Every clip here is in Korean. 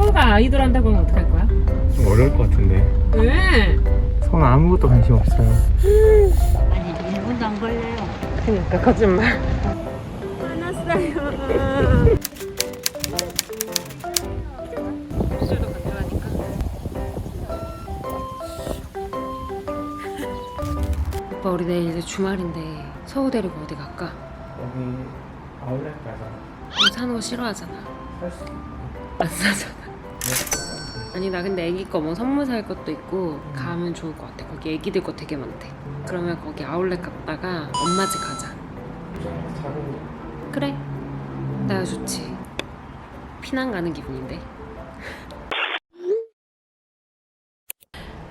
서우가 아이돌 한다고 하면 어떡할 거야? 좀 어려울 것 같은데. 왜? 서는 아무것도 관심 없어요. 아니 1분도 안 걸려요. 그러니까 거짓말. 화났어요. 술도. 오빠 우리 내일 이제 주말인데 서우 데리고 어디 갈까? 여기 아울렛 가자. 너 사는 거 싫어하잖아. 살수 안 사잖아. 아니 나 근데 애기 거 뭐 선물 살 것도 있고 가면 좋을 것 같아. 거기 애기들 거 되게 많대. 그러면 거기 아울렛 갔다가 엄마 집 가자. 그래. 나 좋지. 피난 가는 기분인데.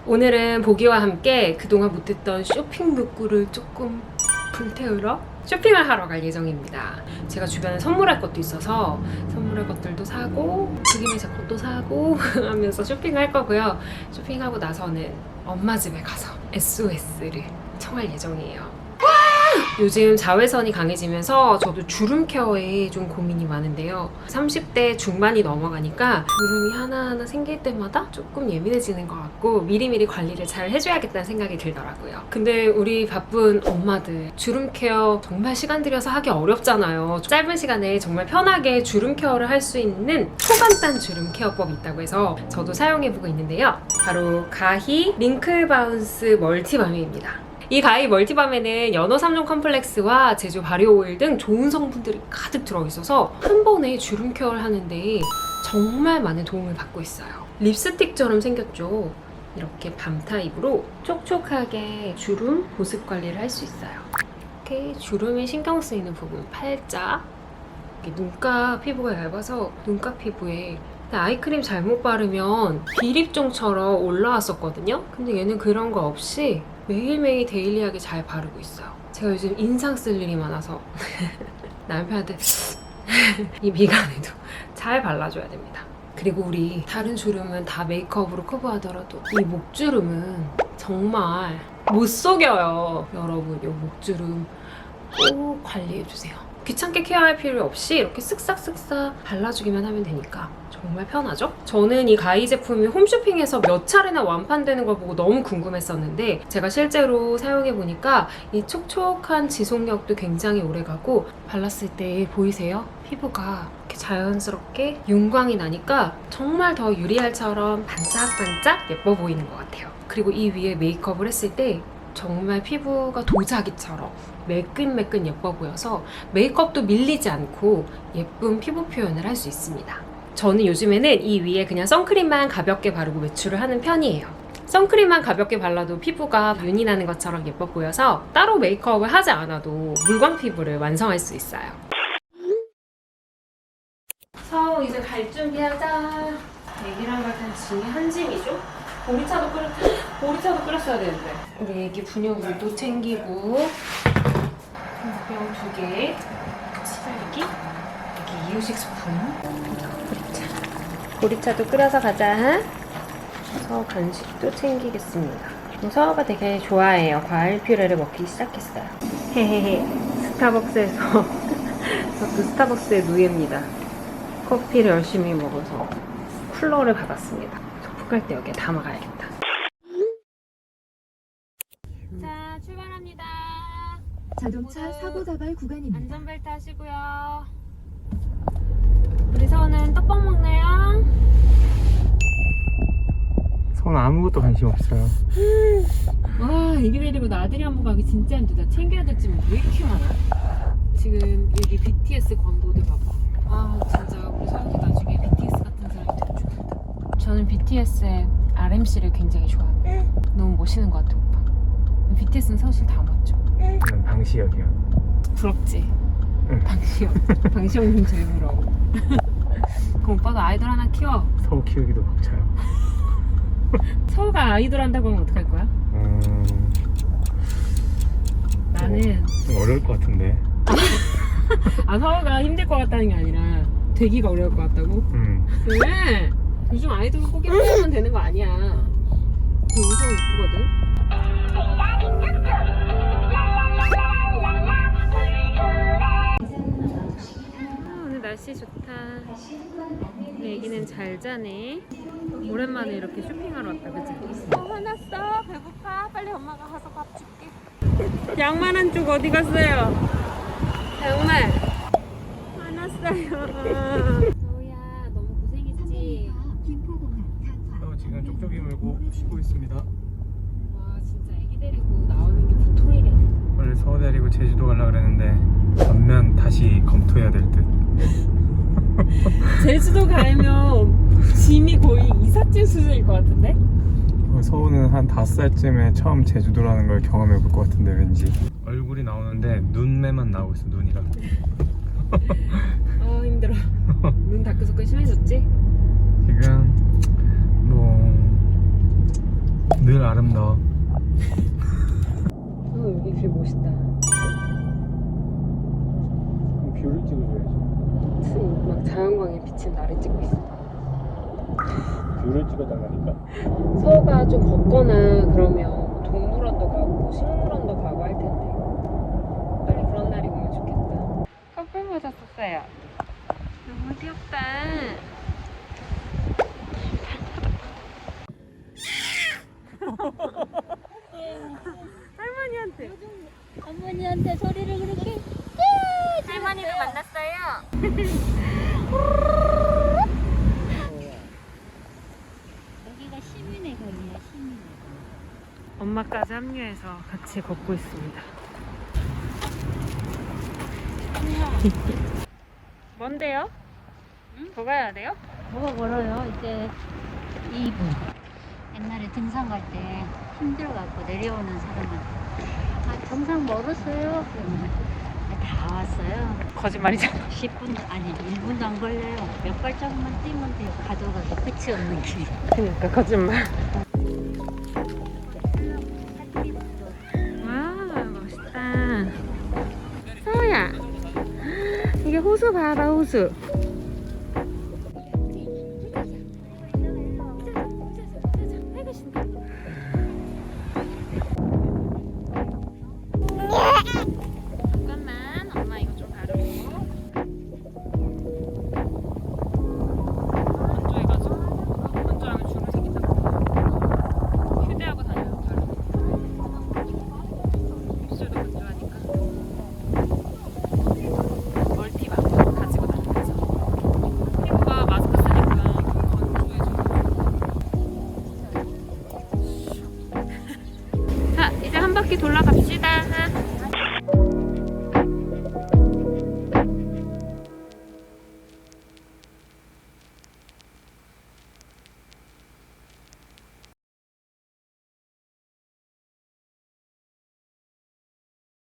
오늘은 보기와 함께 그동안 못했던 쇼핑 욕구를 조금 불태우러 쇼핑을 하러 갈 예정입니다. 제가 주변에 선물할 것도 있어서 선물할 것들도 사고 그 김에 제 것도 사고 하면서 쇼핑할 거고요. 쇼핑하고 나서는 엄마 집에 가서 SOS를 청할 예정이에요. 요즘 자외선이 강해지면서 저도 주름 케어에 좀 고민이 많은데요. 30대 중반이 넘어가니까 주름이 하나하나 생길 때마다 조금 예민해지는 것 같고 미리미리 관리를 잘 해줘야겠다는 생각이 들더라고요. 근데 우리 바쁜 엄마들 주름 케어 정말 시간 들여서 하기 어렵잖아요. 짧은 시간에 정말 편하게 주름 케어를 할 수 있는 초간단 주름 케어법이 있다고 해서 저도 사용해보고 있는데요. 바로 가히 링클 바운스 멀티밤입니다. 이 가히 멀티밤에는 연어 3종 컴플렉스와 제주 발효 오일 등 좋은 성분들이 가득 들어있어서 한 번에 주름 케어를 하는데 정말 많은 도움을 받고 있어요. 립스틱처럼 생겼죠. 이렇게 밤 타입으로 촉촉하게 주름 보습 관리를 할 수 있어요. 이렇게 주름에 신경 쓰이는 부분 팔자 눈가 피부가 얇아서 눈가 피부에 아이크림 잘못 바르면 비립종처럼 올라왔었거든요. 근데 얘는 그런 거 없이 매일매일 데일리하게 잘 바르고 있어요. 제가 요즘 인상 쓸 일이 많아서 남편한테 이 미간에도 잘 발라줘야 됩니다. 그리고 우리 다른 주름은 다 메이크업으로 커버하더라도 이 목주름은 정말 못 속여요. 여러분, 이 목주름 꼭 관리해주세요. 귀찮게 케어할 필요 없이 이렇게 쓱싹쓱싹 발라주기만 하면 되니까 정말 편하죠? 저는 이 가이 제품이 홈쇼핑에서 몇 차례나 완판되는 걸 보고 너무 궁금했었는데 제가 실제로 사용해보니까 이 촉촉한 지속력도 굉장히 오래가고 발랐을 때 보이세요? 피부가 이렇게 자연스럽게 윤광이 나니까 정말 더 유리알처럼 반짝반짝 예뻐 보이는 것 같아요. 그리고 이 위에 메이크업을 했을 때 정말 피부가 도자기처럼 매끈매끈 예뻐 보여서 메이크업도 밀리지 않고 예쁜 피부 표현을 할 수 있습니다. 저는 요즘에는 이 위에 그냥 선크림만 가볍게 바르고 외출을 하는 편이에요. 선크림만 가볍게 발라도 피부가 윤이 나는 것처럼 예뻐 보여서 따로 메이크업을 하지 않아도 물광 피부를 완성할 수 있어요. 서우 이제 갈 준비하자. 애기랑 갈땐 진이 한 짐이죠? 보리차도 끓여, 보리차도 끓였어야 되는데. 우리 애기 분유물도 챙기고, 병두 개, 치달기, 여기 이유식 스푼, 보리차. 보리차도 끓여서 가자. 서우 간식도 챙기겠습니다. 서우가 되게 좋아해요. 과일 퓨레를 먹기 시작했어요. 헤헤헤. 스타벅스에서 저도 스타벅스의 노예입니다. 커피를 열심히 먹어서 쿨러를 받았습니다. 소풍 갈 때 여기에 담아가야겠다. 자, 출발합니다. 자동차 사고 다발 구간입니다. 안전벨트 하시고요. 우리 서우는 떡밥 먹나요? 서는 아무것도 관심 없어요. 와, 애기 데리고 나들이 한번 가기 진짜 힘들다. 챙겨야 될 짐이 왜 이렇게 많아? 지금 여기 BTS 광고들 봐봐. 아, 진짜 우리 서울이 나중에 BTS 같은 사람이 되고 싶다. 저는 BTS의 RMC를 굉장히 좋아해요. 너무 멋있는 것 같아, 오빠. BTS는 사실 다 멋져. 저는 방시혁이요. 부럽지? 응. 방시영. 방시영님 제일 부러워. 그럼 오빠도 아이돌 하나 키워. 서우 키우기도 벅차요. 서우가 아이돌 한다고 하면 어떡할 거야? 음, 나는 좀 어려울 것 같은데. 아 서우가 힘들 것 같다는 게 아니라 되기가 어려울 것 같다고? 음, 왜? 요즘 아이돌 꼭 예쁘면 되는 거 아니야. 그 의성 이쁘거든. 애기는 잘 자네. 오랜만에 이렇게 쇼핑하러 왔다, 그치? 어, 화났어. 배고파. 빨리 엄마가 가서 밥 줄게. 양말 한 쪽 어디 갔어요? 양말. 화났어요. 서우야, 너무 고생했지? 어, 지금 쪽쪽이 물고 쉬고 있습니다. 와, 진짜 애기 데리고 나오는 게 보통이래. 원래 서울 데리고 제주도 가려고 그랬는데 전면 다시 검토해야 될 듯. 제주도 가면 짐이 거의 이삿짐 수준일 것 같은데? 어, 서우는 한 다섯 살쯤에 처음 제주도라는 걸 경험해 볼 것 같은데 왠지 얼굴이 나오는데 눈매만 나오고 있어 눈이랑 아 힘들어. 눈 다크서클 심해졌지? 지금 뭐 늘 아름다워 어 여기 길 멋있다. 그럼 뷰를 찍어줘야지 지금 막 자연광에 비친 나를 찍고 있어. 뷰를 찍어달라니까 서가 좀 걷거나 그러면 동물원도 가고 식물원도 가고 할 텐데 빨리 그런 날이 오면 좋겠다. 커플 모셨었어요. 너무 귀엽다. 할머니한테 어머니한테 소리를 그렇게 할머니를 만났어요. 여기가 시민의 거리야 시민의 엄마까지 합류해서 같이 걷고 있습니다. 뭔데요? 더 가야 돼요? 뭐가 멀어요 이제 2분 옛날에 등산 갈 때 힘들어갖고 내려오는 사람한테 아 정상 멀었어요 그러면 아, 다 왔어요 거짓말이잖아. 10분 아니 1분도 안 걸려요 몇 발짝만 뛰면 돼요 가져가기 끝이 없는 길 그러니까 거짓말. 와 멋있다. 서우야 이게 호수 봐봐 호수.